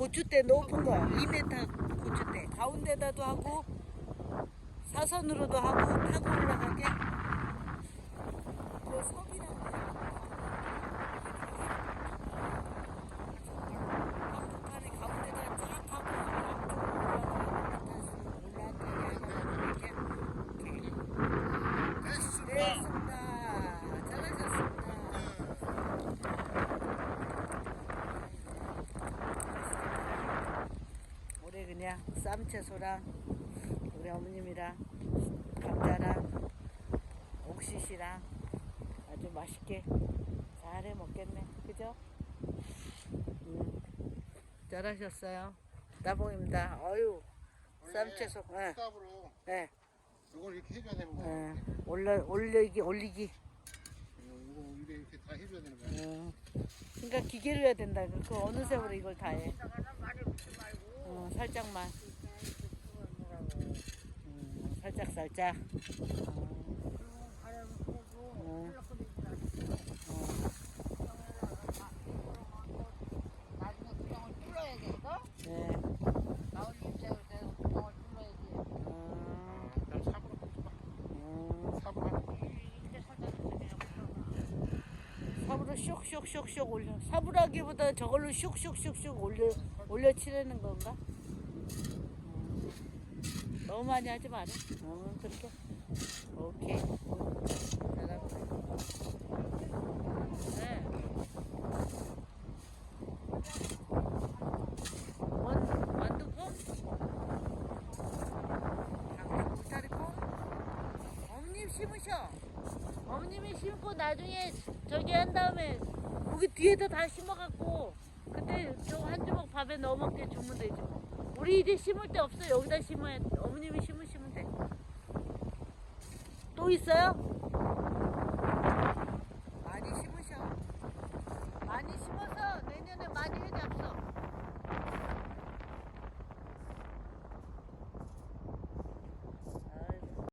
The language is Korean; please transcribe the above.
고추대 높은 거 2m 고추대. 가운데다도 하고 사선으로도 하고 타고 올라가게 그 석이라고 한복판에 가운데다가 쫙 하고 앞쪽으로 올라가게 됐습니다. 됐습니다 잘하셨습니다 올해 그냥 쌈채소랑 우리 어머님이랑 감자랑 옥시시랑 아주 맛있게 잘 해 먹겠네 그죠? 음, 잘하셨어요 나봉입니다 어유 쌈채소 예, 값으로 예, 이걸 이렇게 해줘야 되는 거야. 예. 올려, 올리기 올리기 이거 이렇게 이렇게 다 해줘야 되는 거야. 음. 그러니까 기계로 해야 된다 그 어느 세월에 이걸 다해 어, 살짝만 음, 살짝 살짝 어? 네. 구멍을 뚫어야지. 음. 음. 올려 삽으로 하기보다 저걸로 슉슉슉슉 올려 올려 치려는 건가? 음. 너무 많이 하지 마라. 어 그렇게. 오케이. 네. 원 완두콩? 당근 울타리콩? 어머님 심으셔. 어머님이 심고 나중에 저기 한 다음에 거기 뒤에다 다 심어갖고 그때 저 한 주먹 밥에 넣어 먹게 주면 되지 뭐. 우리 이제 심을 데 없어 여기다 심어야 어머님이 심으시면 돼. 또 있어요?